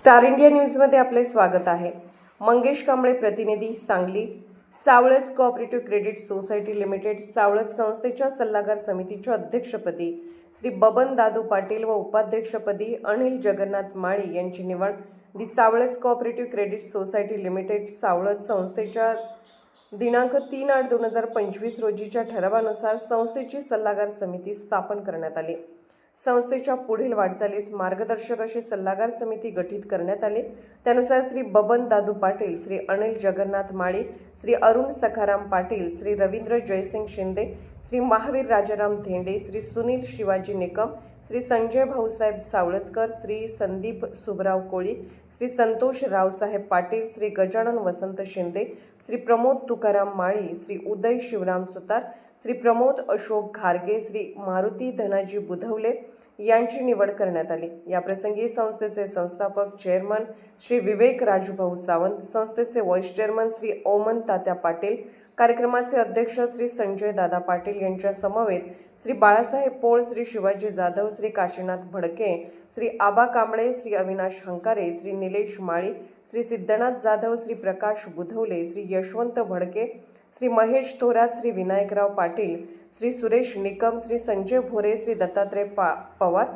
Star India न्यूजमध्ये आपले स्वागत आहे. मंगेश कांबळे प्रतिनिधी Sangli. Savalaj cooperative credit society limited Savalaj संस्थेच्या सल्लागार समितीच्या अध्यक्षपदी श्री बबन दादू पाटील व उपाध्यक्षपदी अनिल जगन्नाथ माळी यांची निवड the Savalaj cooperative credit society limited Savalaj संस्थेच्या दिनांक तीन आठ दोन हजार पंचवीस रोजीच्या ठरावानुसार संस्थेची सल्लागार समिती स्थापन करण्यात आली. संस्थेच्या पुढील वाटचालीस मार्गदर्शक अशी सल्लागार समिती गठीत करण्यात आली. त्यानुसार श्री बबन दादू पाटील श्री अनिल जगन्नाथ माळी श्री अरुण सखाराम पाटील श्री रवींद्र जयसिंग शिंदे श्री महावीर राजाराम धेंडे श्री सुनील शिवाजी निकम श्री संजय भाऊसाहेब सावळजकर श्री संदीप सुबराव कोळी श्री संतोष रावसाहेब पाटील श्री गजानन वसंत शिंदे श्री प्रमोद तुकाराम माळी श्री उदय शिवराम सुतार श्री प्रमोद अशोक घारगे श्री मारुती धनाजी बुधवले यांची निवड करण्यात आली. याप्रसंगी संस्थेचे संस्थापक चेअरमन श्री विवेक राजूभाऊ सावंत संस्थेचे व्हाईस चेअरमन श्री ओमन तात्या पाटील कार्यक्रमाचे अध्यक्ष श्री संजय दादा पाटील यांच्या समवेत श्री बाळासाहेब पोळ श्री शिवाजी जाधव श्री काशीनाथ भडके श्री आबा कांबळे श्री अविनाश हंकारे श्री निलेश माळी श्री सिद्धनाथ जाधव श्री प्रकाश बुधवले श्री यशवंत भडके श्री महेश थोरात श्री विनायकराव पाटील श्री सुरेश निकम श्री संजय भोरे श्री दत्तात्रय पा पवार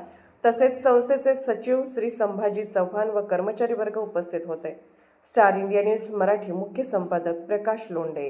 तसेच संस्थेचे सचिव श्री संभाजी चव्हाण व कर्मचारी वर्ग उपस्थित होते. स्टार इंडिया न्यूज मराठी मुख्य संपादक प्रकाश लोंढे.